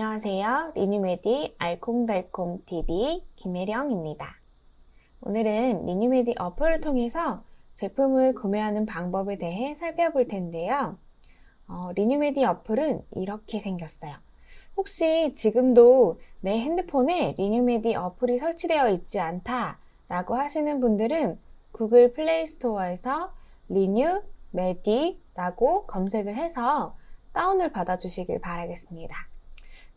안녕하세요. 리뉴메디 알콩달콩 TV 김혜령입니다. 오늘은 리뉴메디 어플을 통해서 제품을 구매하는 방법에 대해 살펴볼 텐데요. 어, 리뉴메디 어플은 이렇게 생겼어요. 혹시 지금도 내 핸드폰에 리뉴메디 어플이 설치되어 있지 않다 라고 하시는 분들은 구글 플레이 스토어에서 리뉴메디라고 검색을 해서 다운을 받아주시길 바라겠습니다.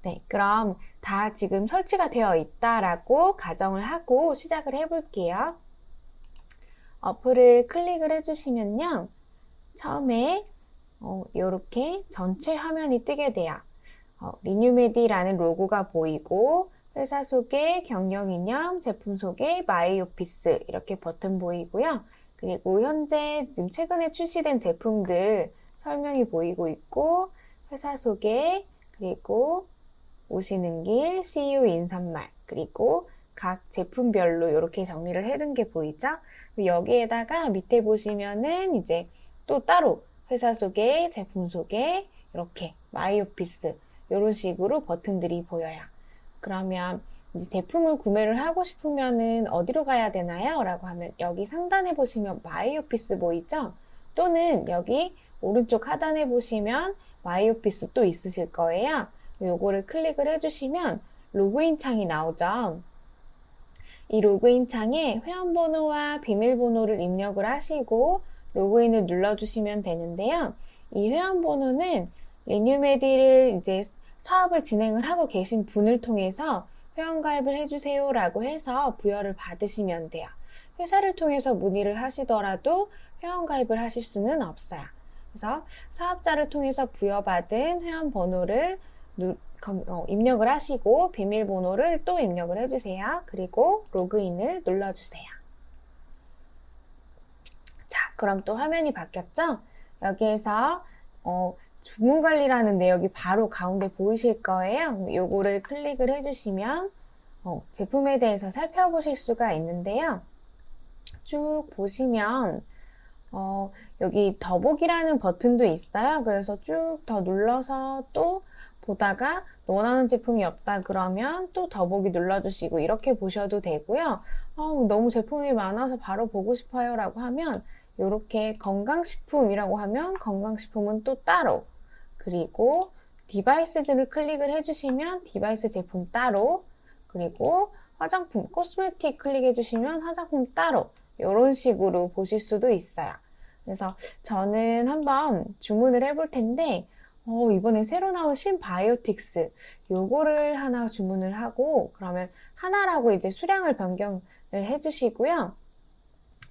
네, 그럼 다 지금 설치가 되어 있다라고 가정을 하고 시작을 해볼게요. 어플을 클릭을 해주시면요. 처음에 어, 이렇게 전체 화면이 뜨게 돼요. 어, 리뉴메디라는 로고가 보이고 회사 소개, 경영 이념, 제품 소개, 마이 오피스 이렇게 버튼 보이고요. 그리고 현재 지금 최근에 출시된 제품들 설명이 보이고 있고 회사 소개 그리고 오시는 길, CU 인사말, 그리고 각 제품별로 이렇게 정리를 해둔 게 보이죠? 여기에다가 밑에 보시면은 이제 또 따로 회사 소개, 제품 소개, 이렇게 마이 오피스 이런 식으로 버튼들이 보여요. 그러면 제품을 구매를 하고 싶으면은 어디로 가야 되나요? 라고 하면 여기 상단에 보시면 마이 오피스 보이죠? 또는 여기 오른쪽 하단에 보시면 마이 오피스 또 있으실 거예요. 요거를 클릭을 해주시면 로그인 창이 나오죠. 이 로그인 창에 회원번호와 비밀번호를 입력을 하시고 로그인을 눌러주시면 되는데요. 이 회원번호는 리뉴메디를 이제 사업을 진행을 하고 계신 분을 통해서 회원가입을 해주세요 라고 해서 부여를 받으시면 돼요. 회사를 통해서 문의를 하시더라도 회원가입을 하실 수는 없어요. 그래서 사업자를 통해서 부여받은 회원번호를 어, 입력을 하시고 비밀번호를 또 입력을 해주세요. 그리고 로그인을 눌러주세요. 자, 그럼 또 화면이 바뀌었죠? 여기에서 어, 주문관리라는 내역이 바로 가운데 보이실 거예요. 요거를 클릭을 해주시면 어, 제품에 대해서 살펴보실 수가 있는데요. 쭉 보시면 어, 여기 더보기라는 버튼도 있어요. 그래서 쭉 더 눌러서 또 보다가 원하는 제품이 없다 그러면 또 더보기 눌러주시고 이렇게 보셔도 되고요. 어, 너무 제품이 많아서 바로 보고 싶어요 라고 하면 이렇게 건강식품이라고 하면 건강식품은 또 따로 그리고 디바이스들을 클릭을 해주시면 디바이스 제품 따로 그리고 화장품, 코스메틱 클릭해 주시면 화장품 따로 이런 식으로 보실 수도 있어요. 그래서 저는 한번 주문을 해볼 텐데 어, 이번에 새로 나온 신바이오틱스 요거를 하나 주문을 하고 그러면 하나라고 이제 수량을 변경을 해주시고요.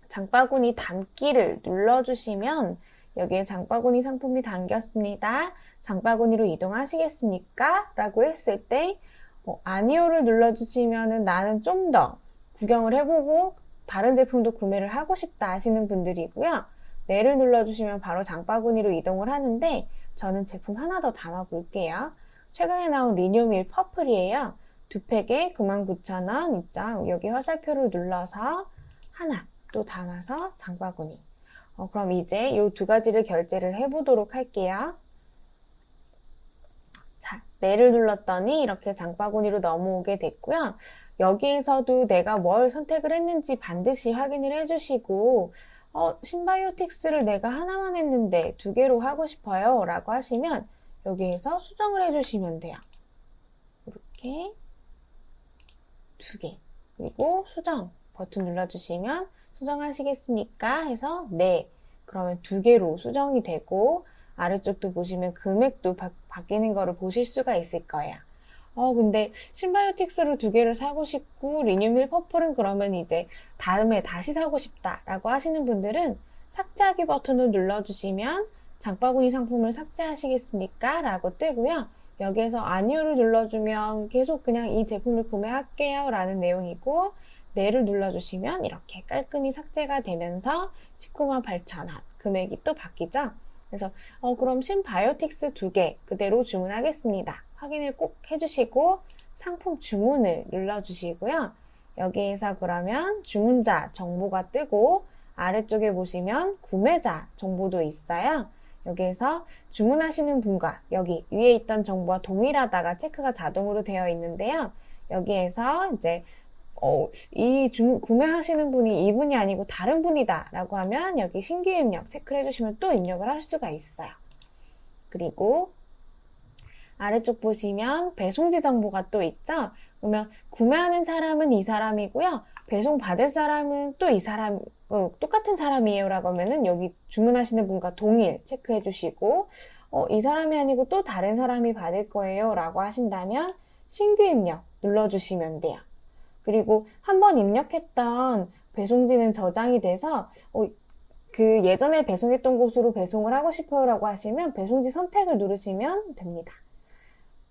장바구니 담기를 눌러주시면 여기에 장바구니 상품이 담겼습니다. 장바구니로 이동하시겠습니까? 라고 했을 때 어, 아니오를 눌러주시면 나는 좀 더 구경을 해보고 다른 제품도 구매를 하고 싶다 하시는 분들이고요. 네를 눌러주시면 바로 장바구니로 이동을 하는데 저는 제품 하나 더 담아 볼게요. 최근에 나온 리뉴밀 퍼플이에요. 두 팩에 99,000원 입장 여기 화살표를 눌러서 하나 또 담아서 장바구니 어, 그럼 이제 이 두 가지를 결제를 해보도록 할게요. 자, 네를 눌렀더니 이렇게 장바구니로 넘어오게 됐고요. 여기에서도 내가 뭘 선택을 했는지 반드시 확인을 해주시고 어, 신바이오틱스를 내가 하나만 했는데 두 개로 하고 싶어요 라고 하시면 여기에서 수정을 해주시면 돼요. 이렇게 두 개. 그리고 수정 버튼 눌러주시면 수정하시겠습니까? 해서 네. 그러면 두 개로 수정이 되고 아래쪽도 보시면 금액도 바, 바뀌는 거를 보실 수가 있을 거예요. 어, 근데 신바이오틱스를 두 개를 사고 싶고 리뉴밀 퍼플은 그러면 이제 다음에 다시 사고 싶다라고 하시는 분들은 삭제하기 버튼을 눌러주시면 장바구니 상품을 삭제하시겠습니까? 라고 뜨고요. 여기에서 아니오를 눌러주면 계속 그냥 이 제품을 구매할게요 라는 내용이고 네를 눌러주시면 이렇게 깔끔히 삭제가 되면서 19만 8천 원 금액이 또 바뀌죠. 그래서 어, 그럼 신바이오틱스 두 개 그대로 주문하겠습니다. 확인을 꼭 해주시고 상품 주문을 눌러주시고요. 여기에서 그러면 주문자 정보가 뜨고 아래쪽에 보시면 구매자 정보도 있어요. 여기에서 주문하시는 분과 여기 위에 있던 정보와 동일하다가 체크가 자동으로 되어 있는데요. 여기에서 이제 어, 이 주, 구매하시는 분이 이분이 아니고 다른 분이다 라고 하면 여기 신규 입력 체크를 해주시면 또 입력을 할 수가 있어요. 그리고 아래쪽 보시면 배송지 정보가 또 있죠? 그러면 구매하는 사람은 이 사람이고요. 배송 받을 사람은 또 이 사람, 어, 똑같은 사람이에요. 라고 하면은 여기 주문하시는 분과 동일 체크해 주시고, 어, 이 사람이 아니고 또 다른 사람이 받을 거예요. 라고 하신다면 신규 입력 눌러주시면 돼요. 그리고 한번 입력했던 배송지는 저장이 돼서, 어, 그 예전에 배송했던 곳으로 배송을 하고 싶어요. 라고 하시면 배송지 선택을 누르시면 됩니다.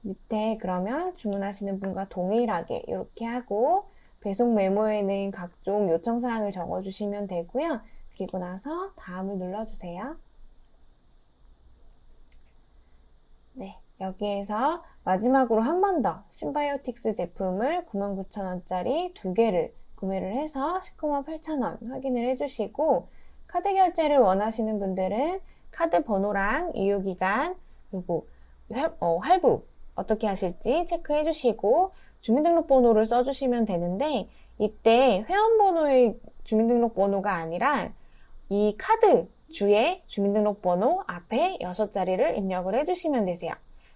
밑에 그러면 주문하시는 분과 동일하게 이렇게 하고 배송 메모에는 각종 요청 사항을 적어주시면 되고요. 그리고 나서 다음을 눌러주세요. 네, 여기에서 마지막으로 한 번 더 신바이오틱스 제품을 99,000원짜리 두 개를 구매를 해서 19만 8천원 확인을 해주시고 카드 결제를 원하시는 분들은 카드 번호랑 이용기간 그리고 어, 할부 어떻게 하실지 체크해 주시고 주민등록번호를 써주시면 되는데 이때 회원번호의 주민등록번호가 아니라 이 카드 주에 주민등록번호 앞에 6자리를 입력을 해주시면 되세요.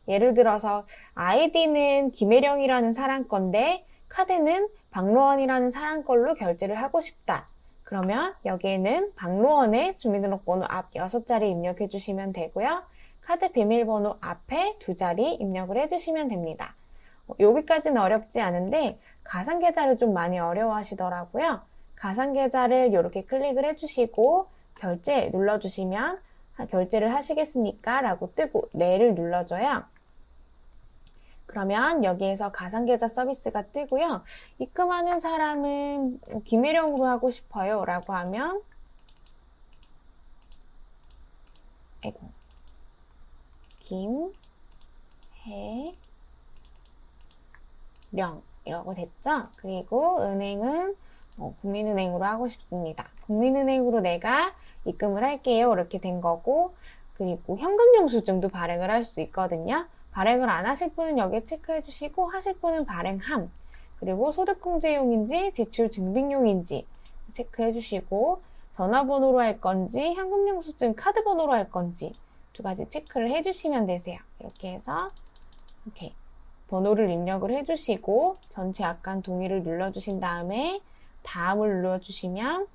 예를 들어서 아이디는 김혜령이라는 사람 건데 카드는 박로원이라는 사람 걸로 결제를 하고 싶다. 그러면 여기에는 박로원의 주민등록번호 앞 6자리 입력해 주시면 되고요. 카드 비밀번호 앞에 두 자리 입력을 해주시면 됩니다. 어, 여기까지는 어렵지 않은데 가상계좌를 좀 많이 어려워하시더라고요. 가상계좌를 이렇게 클릭을 해주시고 결제 눌러주시면 결제를 하시겠습니까? 라고 뜨고 네를 눌러줘요. 그러면 여기에서 가상계좌 서비스가 뜨고요. 입금하는 사람은 김혜령으로 하고 싶어요. 라고 하면 아이고 김해령이라고 됐죠? 그리고 은행은 어, 국민은행으로 하고 싶습니다. 국민은행으로 내가 입금을 할게요. 이렇게 된 거고 그리고 현금 영수증도 발행을 할 수 있거든요. 발행을 안 하실 분은 여기에 체크해 주시고 하실 분은 발행함 그리고 소득공제용인지 지출 증빙용인지 체크해 주시고 전화번호로 할 건지 현금 영수증 카드 번호로 할 건지 두 가지 체크를 해주시면 되세요. 이렇게 해서 이렇게 번호를 입력을 해주시고 전체 약간 동의를 눌러주신 다음에 다음을 눌러주시면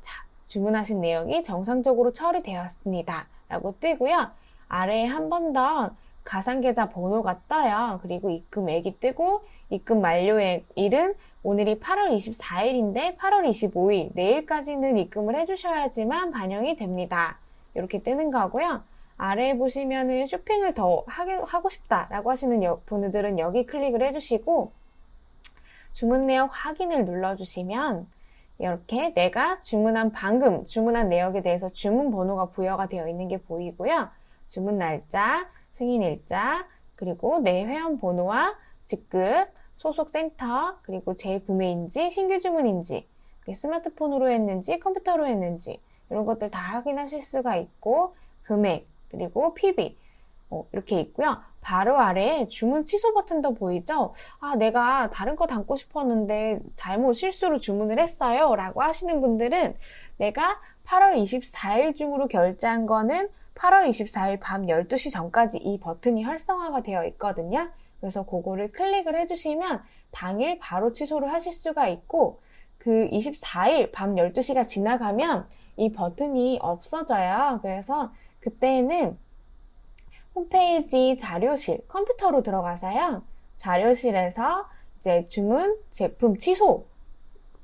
자 주문하신 내역이 정상적으로 처리되었습니다. 라고 뜨고요. 아래에 한 번 더 가상계좌 번호가 떠요. 그리고 입금액이 뜨고 입금 만료일은 오늘이 8월 24일인데 8월 25일 내일까지는 입금을 해주셔야지만 반영이 됩니다. 이렇게 뜨는 거고요. 아래에 보시면은 쇼핑을 더 하고 싶다라고 하시는 분들은 여기 클릭을 해주시고 주문 내역 확인을 눌러주시면 이렇게 내가 주문한 방금 주문한 내역에 대해서 주문 번호가 부여가 되어 있는 게 보이고요. 주문 날짜, 승인 일자, 그리고 내 회원 번호와 직급, 소속 센터, 그리고 재구매인지 신규 주문인지, 스마트폰으로 했는지 컴퓨터로 했는지 이런 것들 다 확인하실 수가 있고 금액, 그리고 PB 어, 이렇게 있고요. 바로 아래에 주문 취소 버튼도 보이죠? 아, 내가 다른 거 담고 싶었는데 잘못 실수로 주문을 했어요. 라고 하시는 분들은 내가 8월 24일 중으로 결제한 거는 8월 24일 밤 12시 전까지 이 버튼이 활성화가 되어 있거든요. 그래서 그거를 클릭을 해주시면 당일 바로 취소를 하실 수가 있고 그 24일 밤 12시가 지나가면 이 버튼이 없어져요. 그래서 그때는 홈페이지 자료실 컴퓨터로 들어가서요. 자료실에서 이제 주문 제품 취소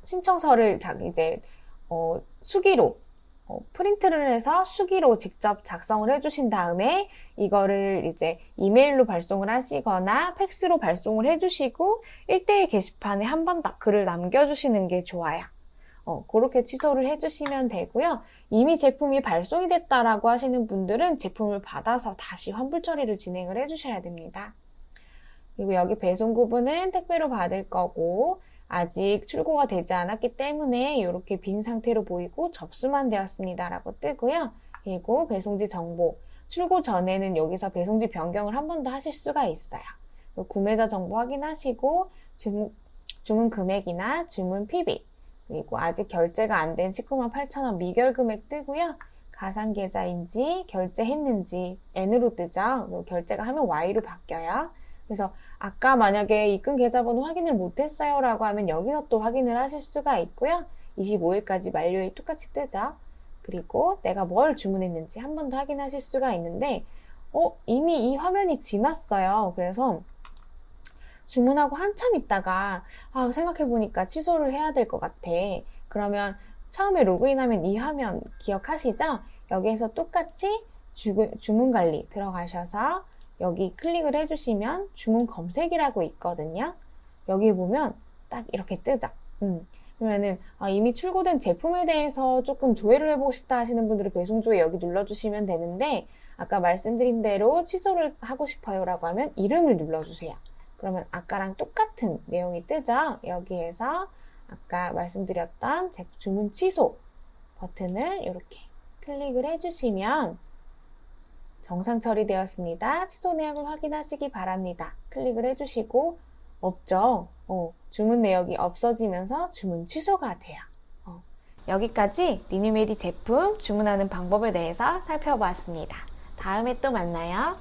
신청서를 이제 어, 수기로 어, 프린트를 해서 수기로 직접 작성을 해주신 다음에 이거를 이제 이메일로 발송을 하시거나 팩스로 발송을 해주시고 1대1 게시판에 한번더 글을 남겨주시는 게 좋아요. 어, 그렇게 취소를 해주시면 되고요. 이미 제품이 발송이 됐다라고 하시는 분들은 제품을 받아서 다시 환불 처리를 진행을 해주셔야 됩니다. 그리고 여기 배송 구분은 택배로 받을 거고 아직 출고가 되지 않았기 때문에 이렇게 빈 상태로 보이고 접수만 되었습니다 라고 뜨고요. 그리고 배송지 정보 출고 전에는 여기서 배송지 변경을 한 번 더 하실 수가 있어요. 구매자 정보 확인하시고 주문, 주문 금액이나 주문 PB 그리고 아직 결제가 안 된 19만 8천 원 미결 금액 뜨고요. 가상 계좌인지 결제했는지 N으로 뜨죠. 결제가 하면 Y로 바뀌어요. 그래서 아까 만약에 입금 계좌번호 확인을 못했어요 라고 하면 여기서 또 확인을 하실 수가 있고요. 25일까지 만료일 똑같이 뜨죠. 그리고 내가 뭘 주문했는지 한 번 더 확인하실 수가 있는데 어, 이미 이 화면이 지났어요. 그래서 주문하고 한참 있다가 아, 생각해보니까 취소를 해야 될 것 같아. 그러면 처음에 로그인하면 이 화면 기억하시죠? 여기에서 똑같이 주, 주문 관리 들어가셔서 여기 클릭을 해주시면 주문 검색이라고 있거든요. 여기 보면 딱 이렇게 뜨죠. 음. 그러면은 아, 이미 출고된 제품에 대해서 조금 조회를 해보고 싶다 하시는 분들은 배송 조회 여기 눌러주시면 되는데 아까 말씀드린 대로 취소를 하고 싶어요라고 하면 이름을 눌러주세요. 그러면 아까랑 똑같은 내용이 뜨죠. 여기에서 아까 말씀드렸던 주문 취소 버튼을 이렇게 클릭을 해주시면 정상 처리되었습니다. 취소 내역을 확인하시기 바랍니다. 클릭을 해주시고 없죠. 어, 주문 내역이 없어지면서 주문 취소가 돼요. 어, 여기까지 리뉴메디 제품 주문하는 방법에 대해서 살펴보았습니다. 다음에 또 만나요.